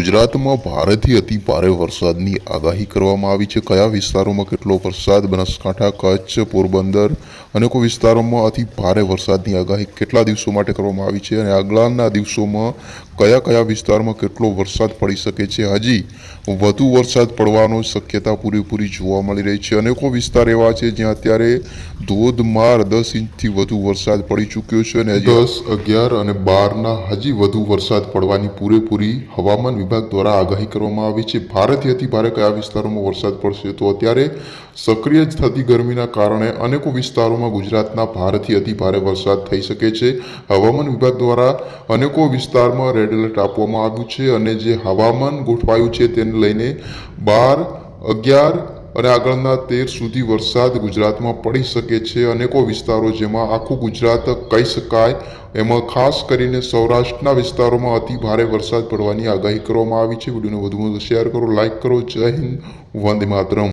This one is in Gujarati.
ગુજરાતમાં ભારેથી અતિ ભારે વરસાદની આગાહી કરવામાં આવી છે. કયા વિસ્તારોમાં કેટલો વરસાદ? બનાસકાંઠા, કચ્છ, પોરબંદર અનેકો વિસ્તારોમાં અતિ ભારે વરસાદની આગાહી કેટલા દિવસો માટે કરવામાં આવી છે અને આગળના દિવસોમાં કયા કયા વિસ્તારમાં કેટલો વરસાદ પડી શકે છે? હજી વધુ વરસાદ પડવાનો શક્યતા પૂરેપૂરી જોવા મળી રહી છે. અનેકો વિસ્તાર એવા છે જ્યાં અત્યારે ધોધમાર દસ ઇંચથી વધુ વરસાદ પડી ચૂક્યો છે અને દસ, અગિયાર અને બારના હજી વધુ વરસાદ પડવાની પૂરેપૂરી હવામાન વિભાગ દ્વારા આગાહી કરવામાં આવી છે. ભારેથી અતિ ભારે કયા વિસ્તારોમાં વરસાદ પડશે? તો અત્યારે સક્રિય જ થતી ગરમીના કારણે અનેકો વિસ્તારોમાં ગુજરાતના ભારેથી અતિ ભારે વરસાદ થઈ શકે છે. હવામાન વિભાગ દ્વારા અનેકો વિસ્તારમાં રેડ એલર્ટ આપવામાં આવ્યું છે અને જે હવામાન ગોઠવાયું છે તેને લઈને બાર, અગિયાર અને આગળના તેર સુધી વરસાદ ગુજરાતમાં પડી શકે છે. અનેકો વિસ્તારો જેમાં આખું ગુજરાત કહી શકાય. એમાં ખાસ કરીને સૌરાષ્ટ્રના વિસ્તારોમાં અતિ ભારે વરસાદ પડવાની આગાહી કરવામાં આવી છે. વિડીયોને વધુમાં વધુ શેર કરો લાઇક કરો. જય હિન્દ, વંદે માતરમ.